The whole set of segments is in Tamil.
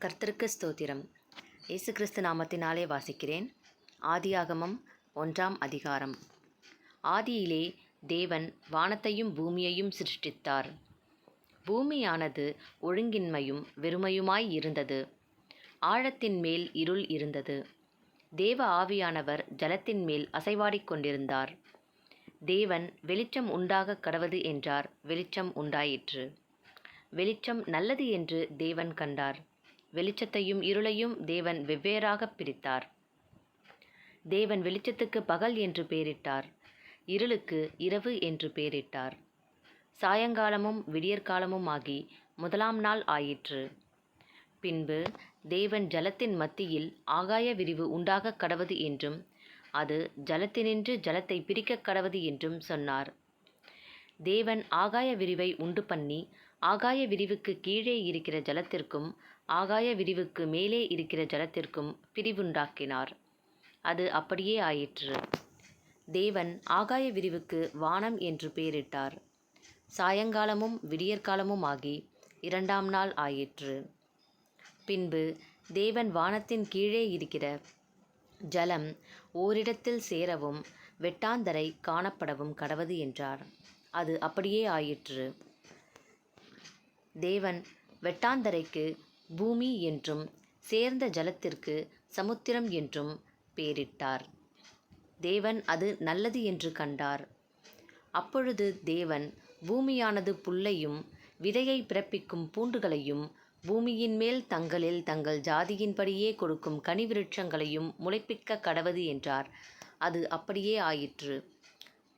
கர்த்தருக்கு ஸ்தோத்திரம். இயேசு கிறிஸ்து நாமத்தினாலே வாசிக்கிறேன். ஆதியாகமம் ஒன்றாம் அதிகாரம். ஆதியிலே தேவன் வானத்தையும் பூமியையும் சிருஷ்டித்தார். பூமியானது ஒழுங்கின்மையும் வெறுமையுமாய் இருந்தது. ஆழத்தின் மேல் இருள் இருந்தது. தேவ ஆவியானவர் ஜலத்தின் மேல் அசைவாடிக் கொண்டிருந்தார். தேவன் வெளிச்சம் உண்டாகக் கடவது என்றார். வெளிச்சம் உண்டாயிற்று. வெளிச்சம் நல்லது என்று தேவன் கண்டார். வெளிச்சத்தையும் இருளையும் தேவன் வெவ்வேறாகப் பிரித்தார். தேவன் வெளிச்சத்துக்கு பகல் என்று பெயரிட்டார் இருளுக்கு இரவு என்று பெயரிட்டார் சாயங்காலமும் விடியற்காலமும் ஆகி முதலாம் நாள் ஆயிற்று. பின்பு தேவன் ஜலத்தின் மத்தியில் ஆகாய விரிவு உண்டாகக் கடவது என்றும் அது ஜலத்தினின்று ஜலத்தை பிரிக்கக் கடவது என்றும் சொன்னார். தேவன் ஆகாய விரிவை உண்டு பண்ணி ஆகாய விரிவுக்கு கீழே இருக்கிற ஜலத்திற்கும் ஆகாய விரிவுக்கு மேலே இருக்கிற ஜலத்திற்கும் பிரிவுண்டாக்கினார். அது அப்படியே ஆயிற்று. தேவன் ஆகாய விரிவுக்கு வானம் என்று பெயரிட்டார் சாயங்காலமும் விடியற்காலமும் ஆகி இரண்டாம் நாள் ஆயிற்று. பின்பு தேவன் வானத்தின் கீழே இருக்கிற ஜலம் ஓரிடத்தில் சேரவும் வெட்டாந்தரை காணப்படவும் கடவது என்றார். அது அப்படியே ஆயிற்று. தேவன் வெட்டாந்தரைக்கு பூமி என்றும் சேர்ந்த ஜலத்திற்கு சமுத்திரம் என்றும் பெயரிட்டார் தேவன் அது நல்லது என்று கண்டார். அப்பொழுது தேவன் பூமியானது புல்லையும் விதையை பிறப்பிக்கும் பூண்டுகளையும் பூமியின் மேல் தங்களில் தங்கள் ஜாதியின்படியே கொடுக்கும் கனிவிருட்சங்களையும் முளைப்பிக்க கடவது என்றார். அது அப்படியே ஆயிற்று.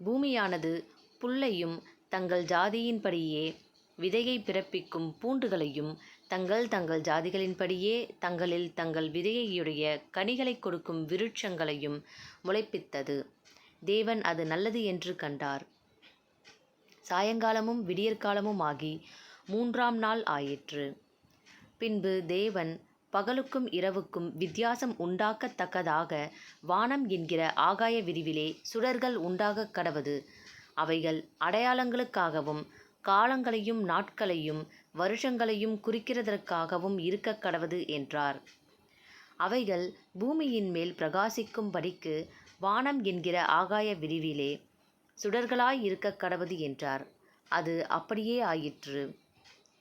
பூமியானது புல்லையும் தங்கள் ஜாதியின்படியே விதையை பிறப்பிக்கும் பூண்டுகளையும் தங்கள் தங்கள் ஜாதிகளின்படியே தங்களில் தங்கள் விதையுடைய கனிகளை கொடுக்கும் விருட்சங்களையும் முளைப்பித்தது. தேவன் அது நல்லது என்று கண்டார். சாயங்காலமும் விடியற்காலமும் ஆகி மூன்றாம் நாள் ஆயிற்று. பின்பு தேவன் பகலுக்கும் இரவுக்கும் வித்தியாசம் உண்டாக்கத்தக்கதாக வானம் என்கிற ஆகாய விரிவிலே சுடர்கள் உண்டாகக் கடவது. அவைகள் அடையாளங்களுக்காகவும் காலங்களையும் நாட்களையும் வருஷங்களையும் குறிக்கிறதற்காகவும் இருக்க கடவது என்றார். அவைகள் பூமியின் மேல் பிரகாசிக்கும்படிக்கு வானம் என்கிற ஆகாய விரிவிலே சுடர்களாய் இருக்க கடவது என்றார். அது அப்படியே ஆயிற்று.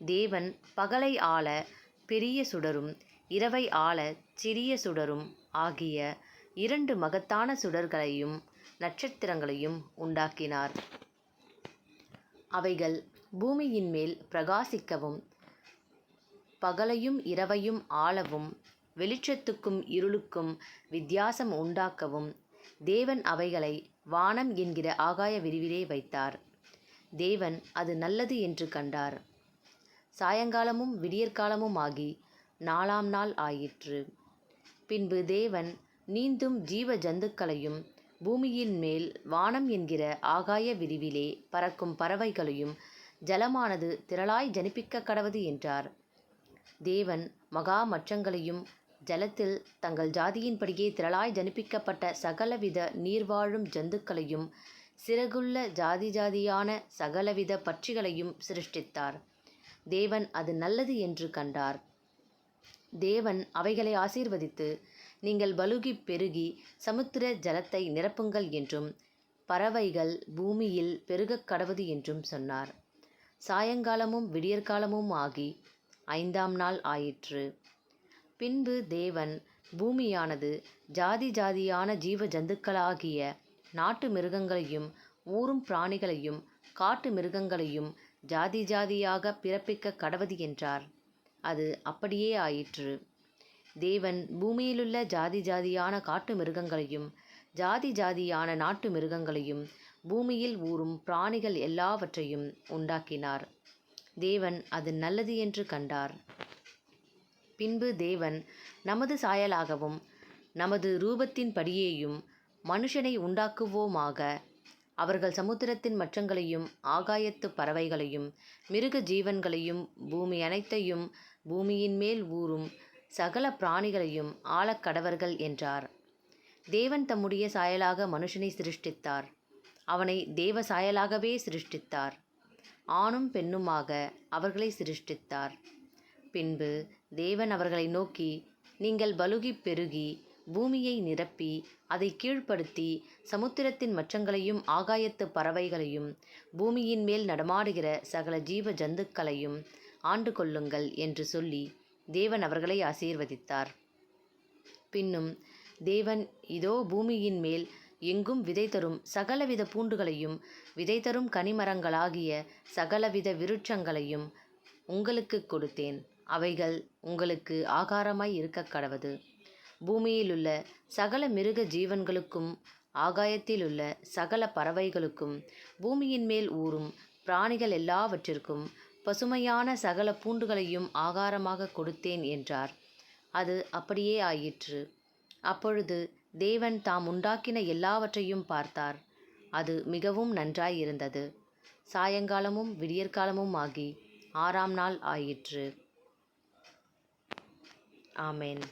தேவன் பகலை ஆள பெரிய சுடரும் இரவை ஆள சிறிய சுடரும் ஆகிய இரண்டு மகத்தான சுடர்களையும் நட்சத்திரங்களையும் உண்டாக்கினார். அவைகள் பூமியின் மேல் பிரகாசிக்கவும் பகலையும் இரவையும் ஆளவும் வெளிச்சத்துக்கும் இருளுக்கும் வித்தியாசம் உண்டாக்கவும் தேவன் அவைகளை வானம் என்கிற ஆகாய விரிவிலே வைத்தார். தேவன் அது நல்லது என்று கண்டார். சாயங்காலமும் விடியற்காலமும் ஆகி நாலாம் நாள் ஆயிற்று. பின்பு தேவன் நீந்தும் ஜீவ ஜந்துக்களையும் பூமியின் மேல் வானம் என்கிற ஆகாய விரிவிலே பறக்கும் பறவைகளையும் ஜலமானது திரளாய் ஜனிப்பிக்க கடவது என்றார். தேவன் மகா மற்றங்களையும் ஜலத்தில் தங்கள் ஜாதியின்படியே திரளாய் ஜனிப்பிக்கப்பட்ட சகலவித நீர்வாழும் ஜந்துக்களையும் சிறகுள்ள ஜாதி ஜாதியான சகலவித பட்சிகளையும் சிருஷ்டித்தார். தேவன் அது நல்லது என்று கண்டார். தேவன் அவைகளை ஆசீர்வதித்து நீங்கள் பலுகி பெருகி சமுத்திர ஜலத்தை நிரப்புங்கள் என்றும் பறவைகள் பூமியில் பெருகக் கடவது என்றும் சொன்னார். சாயங்காலமும் விடியற்காலமும் ஆகி ஐந்தாம் நாள் ஆயிற்று. பின்பு தேவன் பூமியானது ஜாதி ஜாதியான ஜீவ ஜந்துக்களாகிய நாட்டு மிருகங்களையும் ஊறும் பிராணிகளையும் காட்டு மிருகங்களையும் ஜாதி ஜாதியாக பிறப்பிக்க கடவது என்றார். அது அப்படியே ஆயிற்று. தேவன் பூமியிலுள்ள ஜாதி ஜாதியான காட்டு மிருகங்களையும் ஜாதி ஜாதியான நாட்டு மிருகங்களையும் பூமியில் ஊறும் பிராணிகள் எல்லாவற்றையும் உண்டாக்கினார். தேவன் அது நல்லது என்று கண்டார். பின்பு தேவன் நமது சாயலாகவும் நமது ரூபத்தின்படியேயும் மனுஷனை உண்டாக்குவோமாக அவர்கள் சமுத்திரத்தின் மற்றங்களையும் ஆகாயத்து பறவைகளையும் மிருக ஜீவன்களையும் பூமி அனைத்தையும் பூமியின் மேல் ஊறும் சகல பிராணிகளையும் ஆளக்கடவர்கள் என்றார். தேவன் தம்முடைய சாயலாக மனுஷனை சிருஷ்டித்தார். அவனை தேவ சாயலாகவே சிருஷ்டித்தார். ஆணும் பெண்ணுமாக அவர்களை சிருஷ்டித்தார். பின்பு தேவன் அவர்களை நோக்கி நீங்கள் பலுகி பெருகி பூமியை நிரப்பி அதை கீழ்ப்படுத்தி சமுத்திரத்தின் மச்சங்களையும் ஆகாயத்து பறவைகளையும் பூமியின் மேல் நடமாடுகிற சகல ஜீவ ஜந்துக்களையும் ஆண்டு கொள்ளுங்கள் என்று சொல்லி தேவன் அவர்களை ஆசீர்வதித்தார். பின்னும் தேவன் இதோ பூமியின் மேல் எங்கும் விதை தரும் சகலவித பூண்டுகளையும் விதை தரும் கனிமரங்களாகிய சகலவித விருட்சங்களையும் உங்களுக்கு கொடுத்தேன். அவைகள் உங்களுக்கு ஆகாரமாய் இருக்க கடவது. பூமியிலுள்ள சகல மிருக ஜீவன்களுக்கும் ஆகாயத்திலுள்ள சகல பறவைகளுக்கும் பூமியின் மேல் ஊறும் பிராணிகள் எல்லாவற்றிற்கும் பசுமையான சகல பூண்டுகளையும் ஆகாரமாக கொடுத்தேன் என்றார். அது அப்படியே ஆயிற்று. அப்பொழுது தேவன் தாம் உண்டாக்கின எல்லாவற்றையும் பார்த்தார். அது மிகவும் நன்றாயிருந்தது. சாயங்காலமும் விடியற்காலமும் ஆகி ஆறாம் நாள் ஆயிற்று. ஆமேன்.